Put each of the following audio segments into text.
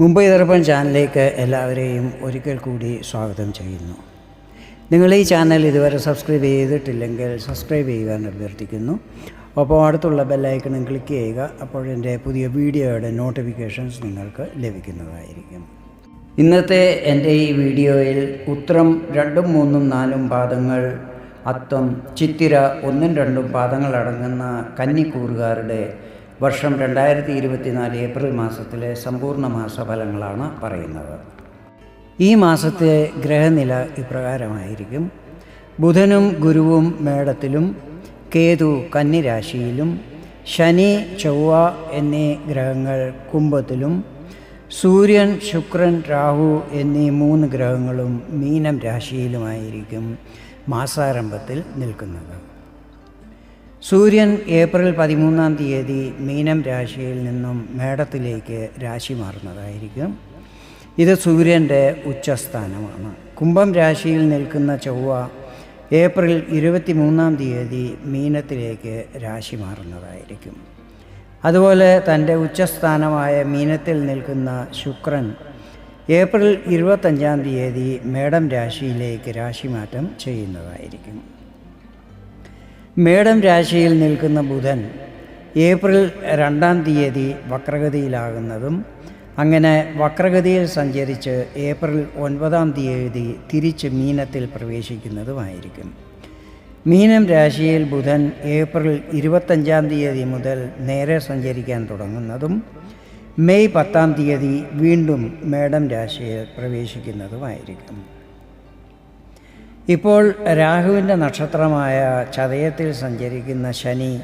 മുംബൈ ദർപ്പൺ ചാനലിലേക്ക് എല്ലാവരെയും ഒരിക്കൽ കൂടി സ്വാഗതം ചെയ്യുന്നു. നിങ്ങൾ ഈ ചാനൽ ഇതുവരെ സബ്സ്ക്രൈബ് ചെയ്തിട്ടില്ലെങ്കിൽ സബ്സ്ക്രൈബ് ചെയ്യുവാൻ അഭ്യർത്ഥിക്കുന്നു. അപ്പോൾ അടുത്തുള്ള ബെല്ലൈക്കണും ക്ലിക്ക് ചെയ്യുക അപ്പോൾ എന്റെ പുതിയ വീഡിയോയുടെ നോട്ടിഫിക്കേഷൻസ് നിങ്ങൾക്ക് ലഭിക്കുന്നതായിരിക്കും. ഇന്നത്തെ എന്റെ ഈ വീഡിയോയിൽ ഉത്രം രണ്ടും മൂന്നും നാലും പാദങ്ങൾ അത്തം ചിത്തിര ഒന്നും രണ്ടും പാദങ്ങൾ അടങ്ങുന്ന കന്നിക്കൂറുകാരുടെ വർഷം രണ്ടായിരത്തി ഇരുപത്തിനാല് ഏപ്രിൽ മാസത്തിലെ സമ്പൂർണ മാസഫലങ്ങളാണ് പറയുന്നത്. ഈ മാസത്തെ ഗ്രഹനില ഇപ്രകാരമായിരിക്കും. ബുധനും ഗുരുവും മേടത്തിലും കേതു കന്നിരാശിയിലും ശനി ചൊവ്വ എന്നീ ഗ്രഹങ്ങൾ കുംഭത്തിലും സൂര്യൻ ശുക്രൻ രാഹു എന്നീ മൂന്ന് ഗ്രഹങ്ങളും മീനം രാശിയിലുമായിരിക്കും മാസാരംഭത്തിൽ നിൽക്കുന്നത്. സൂര്യൻ ഏപ്രിൽ പതിമൂന്നാം തീയതി മീനം രാശിയിൽ നിന്നും മേടത്തിലേക്ക് രാശി മാറുന്നതായിരിക്കും. ഇത് സൂര്യന്റെ ഉച്ചസ്ഥാനമാണ്. കുംഭം രാശിയിൽ നിൽക്കുന്ന ചൊവ്വ ഏപ്രിൽ ഇരുപത്തി മൂന്നാം തീയതി മീനത്തിലേക്ക് രാശി മാറുന്നതായിരിക്കും. അതുപോലെ തന്റെ ഉച്ചസ്ഥാനമായ മീനത്തിൽ നിൽക്കുന്ന ശുക്രൻ ഏപ്രിൽ ഇരുപത്തഞ്ചാം തീയതി മേടം രാശിയിലേക്ക് രാശിമാറ്റം ചെയ്യുന്നതായിരിക്കും. മേടം രാശിയിൽ നിൽക്കുന്ന ബുധൻ ഏപ്രിൽ രണ്ടാം തീയതി വക്രഗതിയിലാകുന്നതും അങ്ങനെ വക്രഗതിയിൽ സഞ്ചരിച്ച് ഏപ്രിൽ ഒൻപതാം തീയതി തിരിച്ച് മീനത്തിൽ പ്രവേശിക്കുന്നതുമായിരിക്കും. മീനം രാശിയിൽ ബുധൻ ഏപ്രിൽ ഇരുപത്തഞ്ചാം തീയതി മുതൽ നേരെ സഞ്ചരിക്കാൻ തുടങ്ങുന്നതും മെയ് പത്താം തീയതി വീണ്ടും മേടം രാശിയിൽ പ്രവേശിക്കുന്നതുമായിരിക്കും. ഇപ്പോൾ രാഹുവിന്റെ നക്ഷത്രമായ ചതയത്തിൽ സഞ്ചരിക്കുന്ന ശനി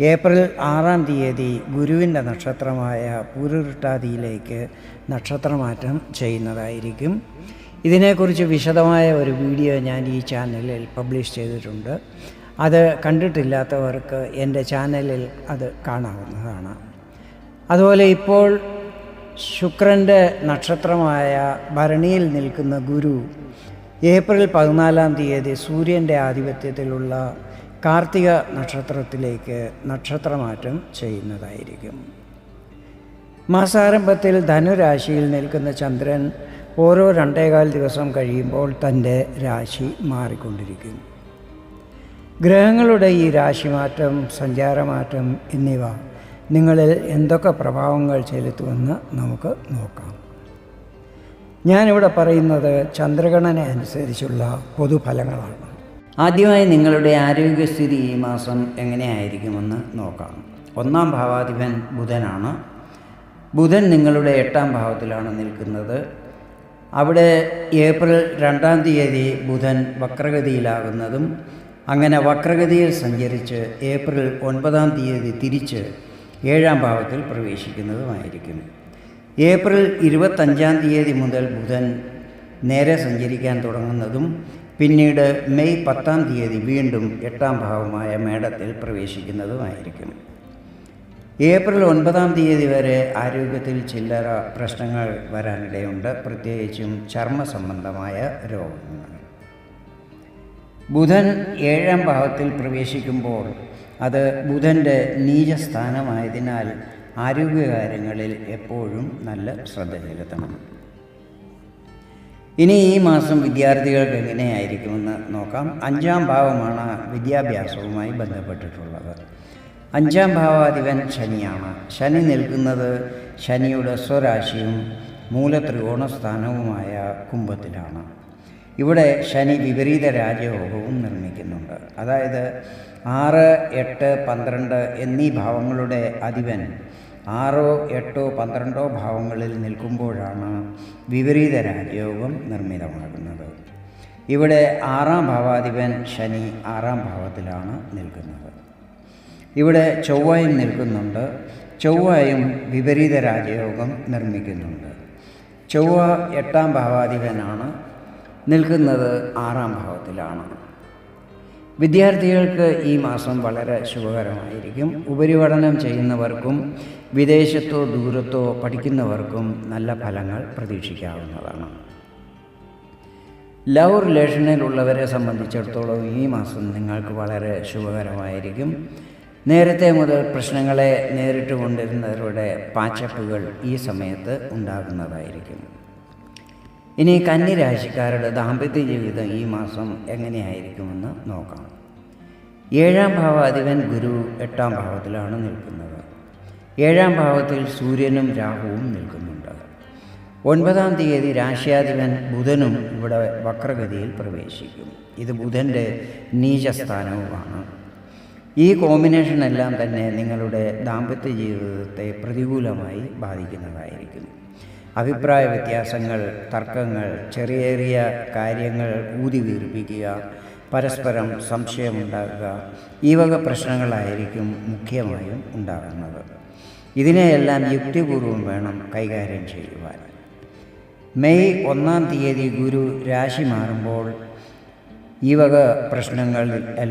ഏപ്രിൽ ആറാം തീയതി ഗുരുവിന്റെ നക്ഷത്രമായ പൂരുരുട്ടാതിയിലേക്ക് നക്ഷത്രമാറ്റം ചെയ്യുന്നതായിരിക്കും. ഇതിനെക്കുറിച്ച് വിശദമായ ഒരു വീഡിയോ ഞാൻ ഈ ചാനലിൽ പബ്ലിഷ് ചെയ്തിട്ടുണ്ട്. അത് കണ്ടിട്ടില്ലാത്തവർക്ക് എന്റെ ചാനലിൽ അത് കാണാവുന്നതാണ്. അതുപോലെ ഇപ്പോൾ ശുക്രന്റെ നക്ഷത്രമായ ഭരണിയിൽ നിൽക്കുന്ന ഗുരു ഏപ്രിൽ പതിനാലാം തീയതി സൂര്യന്റെ ആധിപത്യത്തിലുള്ള കാർത്തിക നക്ഷത്രത്തിലേക്ക് നക്ഷത്രമാറ്റം ചെയ്യുന്നതായിരിക്കും. മാസാരംഭത്തിൽ ധനുരാശിയിൽ നിൽക്കുന്ന ചന്ദ്രൻ ഓരോ രണ്ടേകാൽ ദിവസം കഴിയുമ്പോൾ തന്റെ രാശി മാറിക്കൊണ്ടിരിക്കും. ഗ്രഹങ്ങളുടെ ഈ രാശിമാറ്റം സഞ്ചാരമാറ്റം എന്നിവ നിങ്ങളിൽ എന്തൊക്കെ പ്രഭാവങ്ങൾ ചെലുത്തുമെന്ന് നമുക്ക് നോക്കാം. ഞാനിവിടെ പറയുന്നത് ചന്ദ്രഗണന അനുസരിച്ചുള്ള പൊതുഫലങ്ങളാണ്. ആദ്യമായി നിങ്ങളുടെ ആരോഗ്യസ്ഥിതി ഈ മാസം എങ്ങനെയായിരിക്കുമെന്ന് നോക്കാം. ഒന്നാം ഭാവാധിപൻ ബുധനാണ്. ബുധൻ നിങ്ങളുടെ എട്ടാം ഭാവത്തിലാണ് നിൽക്കുന്നത്. അവിടെ ഏപ്രിൽ രണ്ടാം തീയതി ബുധൻ വക്രഗതിയിലാകുന്നതും അങ്ങനെ വക്രഗതിയിൽ സഞ്ചരിച്ച് ഏപ്രിൽ ഒൻപതാം തീയതി തിരിച്ച് ഏഴാം ഭാവത്തിൽ പ്രവേശിക്കുന്നതുമായിരിക്കും. ഏപ്രിൽ ഇരുപത്തഞ്ചാം തീയതി മുതൽ ബുധൻ നേരെ സഞ്ചരിക്കാൻ തുടങ്ങുന്നതും പിന്നീട് മെയ് പത്താം തീയതി വീണ്ടും എട്ടാം ഭാവമായ മേടത്തിൽ പ്രവേശിക്കുന്നതുമായിരിക്കും. ഏപ്രിൽ ഒൻപതാം തീയതി വരെ ആരോഗ്യത്തിൽ ചില്ലറ പ്രശ്നങ്ങൾ വരാനിടയുണ്ട്. പ്രത്യേകിച്ചും ചർമ്മ സംബന്ധമായ രോഗങ്ങൾ. ബുധൻ ഏഴാം ഭാവത്തിൽ പ്രവേശിക്കുമ്പോൾ അത് ബുധന്റെ നീചസ്ഥാനമായതിനാൽ ആരോഗ്യകാര്യങ്ങളിൽ എപ്പോഴും നല്ല ശ്രദ്ധ ചെലുത്തണം. ഇനി ഈ മാസം വിദ്യാർത്ഥികൾക്ക് എങ്ങനെയായിരിക്കുമെന്ന് നോക്കാം. അഞ്ചാം ഭാവമാണ് വിദ്യാഭ്യാസവുമായി ബന്ധപ്പെട്ടിട്ടുള്ളത്. അഞ്ചാം ഭാവാധിപൻ ശനിയാണ്. ശനി നിൽക്കുന്നത് ശനിയുടെ സ്വരാശിയും മൂലത്രികോണ സ്ഥാനവുമായ കുംഭത്തിലാണ്. ഇവിടെ ശനി വിപരീത രാജയോഗവും നിർമ്മിക്കുന്നുണ്ട്. അതായത് ആറ് എട്ട് പന്ത്രണ്ട് എന്നീ ഭാവങ്ങളുടെ അധിപൻ ആറോ എട്ടോ പന്ത്രണ്ടോ ഭാവങ്ങളിൽ നിൽക്കുമ്പോഴാണ് വിപരീത രാജയോഗം നിർമ്മിതമാകുന്നത്. ഇവിടെ ആറാം ഭാവാധിപൻ ശനി ആറാം ഭാവത്തിലാണ് നിൽക്കുന്നത്. ഇവിടെ ചൊവ്വയും നിൽക്കുന്നുണ്ട്. ചൊവ്വയും വിപരീത രാജയോഗം നിർമ്മിക്കുന്നുണ്ട്. ചൊവ്വ എട്ടാം ഭാവാധിപനാണ്. നിൽക്കുന്നത് ആറാം ഭാവത്തിലാണ്. വിദ്യാർത്ഥികൾക്ക് ഈ മാസം വളരെ ശുഭകരമായിരിക്കും. ഉപരിപഠനം ചെയ്യുന്നവർക്കും വിദേശത്തോ ദൂരത്തോ പഠിക്കുന്നവർക്കും നല്ല ഫലങ്ങൾ പ്രതീക്ഷിക്കാവുന്നതാണ്. ലവ് റിലേഷനിലുള്ളവരെ സംബന്ധിച്ചിടത്തോളം ഈ മാസം നിങ്ങൾക്ക് വളരെ ശുഭകരമായിരിക്കും. നേരത്തെ മുതൽ പ്രശ്നങ്ങളെ നേരിട്ട് കൊണ്ടിരുന്നവരുടെ പാച്ചപ്പുകൾ ഈ സമയത്ത് ഉണ്ടാകുന്നതായിരിക്കും. ഇനി കന്നിരാശിക്കാരുടെ ദാമ്പത്യ ജീവിതം ഈ മാസം എങ്ങനെയായിരിക്കുമെന്ന് നോക്കാം. ഏഴാം ഭാവാധിപൻ ഗുരു എട്ടാം ഭാവത്തിലാണ് നിൽക്കുന്നത്. ഏഴാം ഭാവത്തിൽ സൂര്യനും രാഹുവും നിൽക്കുന്നുണ്ട്. ഒൻപതാം തീയതി രാശ്യാധിപൻ ബുധനും ഇവിടെ വക്രഗതിയിൽ പ്രവേശിക്കും. ഇത് ബുധന്റെ നീചസ്ഥാനവുമാണ്. ഈ കോമ്പിനേഷൻ എല്ലാം തന്നെ നിങ്ങളുടെ ദാമ്പത്യ ജീവിതത്തെ പ്രതികൂലമായി ബാധിക്കുന്നതായിരിക്കും. അഭിപ്രായ വ്യത്യാസങ്ങൾ തർക്കങ്ങൾ ചെറിയ ചെറിയ കാര്യങ്ങൾ ഊതി വീർപ്പിക്കുക പരസ്പരം സംശയമുണ്ടാകുക ഈ വക പ്രശ്നങ്ങളായിരിക്കും മുഖ്യമായും ഉണ്ടാകുന്നത്. ഇതിനെയെല്ലാം യുക്തിപൂർവം വേണം കൈകാര്യം ചെയ്യുവാൻ. മെയ് ഒന്നാം തീയതി ഗുരു രാശി മാറുമ്പോൾ ഈ വക പ്രശ്നങ്ങൾ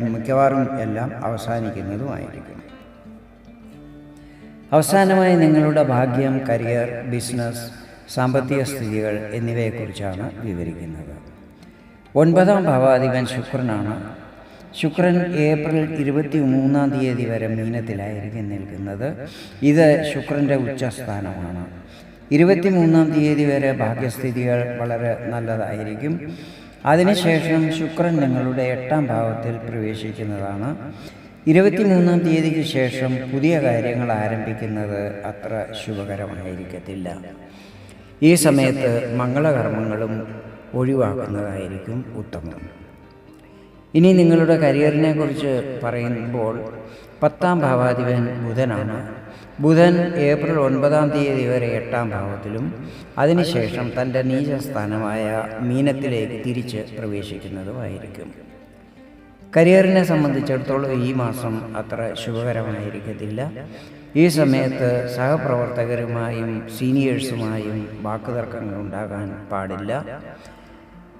മിക്കവാറും എല്ലാം അവസാനിക്കുന്നതുമായിരിക്കും. അവസാനമായി നിങ്ങളുടെ ഭാഗ്യം കരിയർ ബിസിനസ് സാമ്പത്തിക സ്ഥിതികൾ എന്നിവയെക്കുറിച്ചാണ് വിവരിക്കുന്നത്. ഒൻപതാം ഭാവാധിപൻ ശുക്രനാണ്. ശുക്രൻ ഏപ്രിൽ ഇരുപത്തി മൂന്നാം തീയതി വരെ മീനത്തിലായിരിക്കും നിൽക്കുന്നത്. ഇത് ശുക്രന്റെ ഉച്ചസ്ഥാനമാണ്. ഇരുപത്തിമൂന്നാം തീയതി വരെ ഭാഗ്യസ്ഥിതികൾ വളരെ നല്ലതായിരിക്കും. അതിനുശേഷം ശുക്രൻ നിങ്ങളുടെ എട്ടാം ഭാവത്തിൽ പ്രവേശിക്കുന്നതാണ്. ഇരുപത്തിമൂന്നാം തീയതിക്ക് ശേഷം പുതിയ കാര്യങ്ങൾ ആരംഭിക്കുന്നത് അത്ര ശുഭകരമായിരിക്കത്തില്ല. ഈ സമയത്ത് മംഗളകർമ്മങ്ങളും ഒഴിവാക്കുന്നതായിരിക്കും ഉത്തമം. ഇനി നിങ്ങളുടെ കരിയറിനെ കുറിച്ച് പറയുമ്പോൾ പത്താം ഭാവാധിപൻ ബുധനാണ്. ബുധൻ ഏപ്രിൽ ഒൻപതാം തീയതി വരെ എട്ടാം ഭാവത്തിലും അതിനുശേഷം തന്റെ നീചസ്ഥാനമായ മീനത്തിലേക്ക് തിരിച്ച് പ്രവേശിക്കുന്നതുമായിരിക്കും. കരിയറിനെ സംബന്ധിച്ചിടത്തോളം ഈ മാസം അത്ര ശുഭകരമായിരിക്കത്തില്ല. ഈ സമയത്ത് സഹപ്രവർത്തകരുമായും സീനിയേഴ്സുമായും വാക്കുതർക്കങ്ങൾ ഉണ്ടാകാൻ പാടില്ല.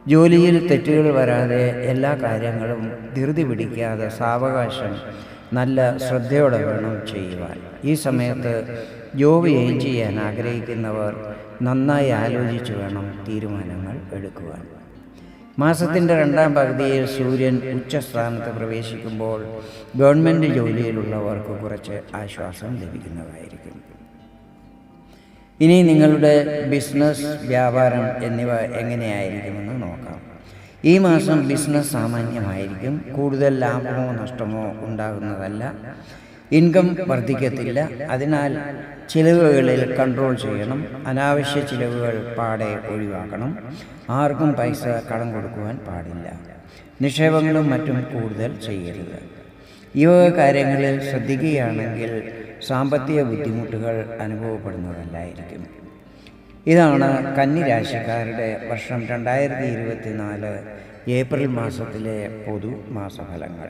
ജോലിയിൽ തെറ്റുകൾ വരാതെ എല്ലാ കാര്യങ്ങളും ധൃതി പിടിക്കാതെ സാവകാശം നല്ല ശ്രദ്ധയോടെ വേണം ചെയ്യുവാൻ. ഈ സമയത്ത് ജോബ് എയിം ചെയ്യാൻ ആഗ്രഹിക്കുന്നവർ നന്നായി ആലോചിച്ച് വേണം തീരുമാനങ്ങൾ എടുക്കുവാൻ. മാസത്തിന്റെ രണ്ടാം പകുതിയിൽ സൂര്യൻ ഉച്ചസ്ഥാനത്ത് പ്രവേശിക്കുമ്പോൾ ഗവൺമെന്റ് ജോലിയിലുള്ളവർക്ക് കുറച്ച് ആശ്വാസം ലഭിക്കുന്നതായിരിക്കും. ഇനി നിങ്ങളുടെ ബിസിനസ് വ്യാപാരം എന്നിവ എങ്ങനെയായിരിക്കുമെന്ന് നോക്കാം. ഈ മാസം ബിസിനസ് സാമാന്യമായിരിക്കും. കൂടുതൽ ലാഭമോ നഷ്ടമോ ഉണ്ടാകുന്നതല്ല. ഇൻകം വർദ്ധിക്കത്തില്ല. അതിനാൽ ചിലവുകളിൽ കൺട്രോൾ ചെയ്യണം. അനാവശ്യ ചിലവുകൾ പാടെ ഒഴിവാക്കണം. ആർക്കും പൈസ കടം കൊടുക്കുവാൻ പാടില്ല. നിക്ഷേപങ്ങളും മറ്റും കൂടുതൽ ചെയ്യരുത്. ഈ കാര്യങ്ങളിൽ ശ്രദ്ധിക്കുകയാണെങ്കിൽ സാമ്പത്തിക ബുദ്ധിമുട്ടുകൾ അനുഭവപ്പെടുന്നതല്ലായിരിക്കും. ഇതാണ് കന്നിരാശിക്കാരുടെ വർഷം രണ്ടായിരത്തി ഇരുപത്തിനാല് ഏപ്രിൽ മാസത്തിലെ പൊതു മാസഫലങ്ങൾ